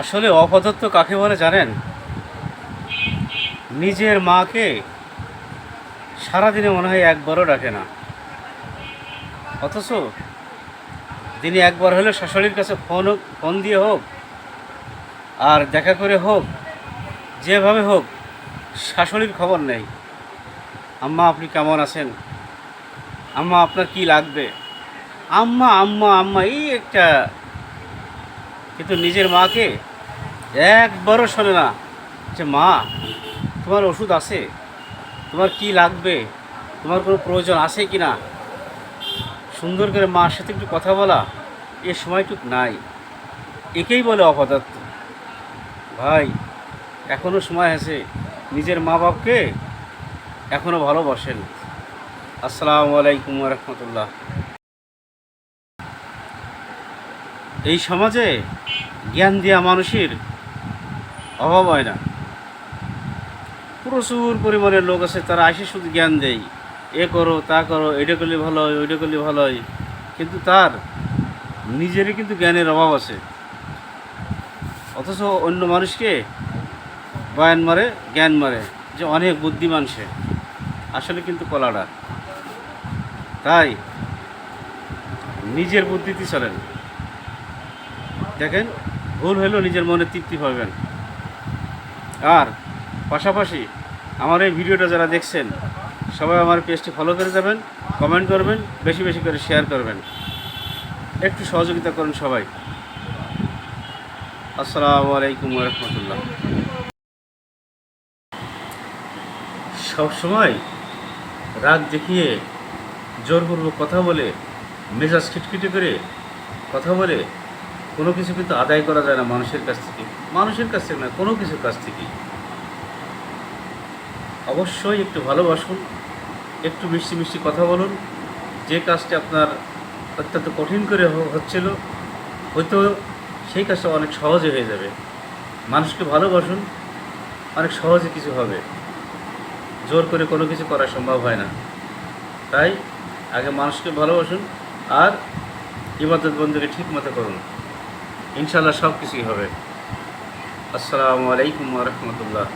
আসলে অপদত্ত কাকে বলে জানেন? নিজের মাকে সারাদিনে মনে হয় একবারও ডাকে না। অথচ দিনে একবার হলে শাশুড়ির কাছে ফোন ফোন দিয়ে হোক আর দেখা করে হোক, যেভাবে হোক, শাশুড়ির খবর নেই। আম্মা, আপনি কেমন আছেন? আম্মা, আপনার কি লাগবে? আম্মা আম্মা আম্মা, এই একটা কিন্তু নিজের মাকে একবারও শোনে না যে, মা, তোমার ওষুধ আছে? তোমার কি লাগবে? তোমার কোনো প্রয়োজন আছে কি না সুন্দর করে মার সাথে একটু কথা বলা, এ সময়টুক নাই। একেই বলে অপদার্থ। ভাই এখনও সময় আছে। নিজের মা বাপকে এখনও ভালোবাসেন। আসসালামু আলাইকুম রহমতুল্লাহ। এই সমাজে জ্ঞান দেওয়া মানুষের অভাব হয় না। প্রচুর পরিমাণে লোক আছে, তারা আসে শুধু জ্ঞান দেয়। এ করো, তা করো, এটা করলে ভালো হয়, ওইটা করলে ভালো হয়। কিন্তু তার নিজেরই কিন্তু জ্ঞানের অভাব আছে। অথচ অন্য মানুষকে বয়ান মারে, জ্ঞান মারে যে অনেক বুদ্ধিমান সে। আসলে কিন্তু কলাডা তাই নিজের বুদ্ধিতে চলেন। দেখেন, ভুল হলেও নিজের মনে তৃপ্তি পাবেন। আর পাশাপাশি আমার এই ভিডিওটা যারা দেখছেন, সবাই আমার পেজটি ফলো করে যাবেন কমেন্ট করবেন, বেশি বেশি করে শেয়ার করবেন। একটু সহযোগিতা করুন সবাই। আসসালামু আলাইকুম রহমতুল্লাহ। সবসময় রাগ দেখিয়ে জোরপূর্বক কথা বলে, মেজাজ খিটখিটে করে কথা বলে কোনো কিছু কিন্তু আদায় করা যায় না মানুষের কাছ থেকে। মানুষের কাছ থেকে না, কোনো কিছুর কাছ থেকেই। অবশ্যই একটু ভালোবাসুন, একটু মিষ্টি মিষ্টি কথা বলুন। যে কাজটি আপনার অত্যন্ত কঠিন করে হচ্ছিল, হয়তো সেই কাজটা অনেক সহজে হয়ে যাবে। মানুষকে ভালোবাসুন, অনেক সহজে কিছু হবে। জোর করে কোনো কিছু করা সম্ভব হয় না। তাই আগে মানুষকে ভালোবাসুন আর ইবাদত বন্ধুকে ঠিক মতো করুন। ইনশাল্লাহ সব কিছুই হবে। আসসালামু আলাইকুম রহমতুল্লাহ।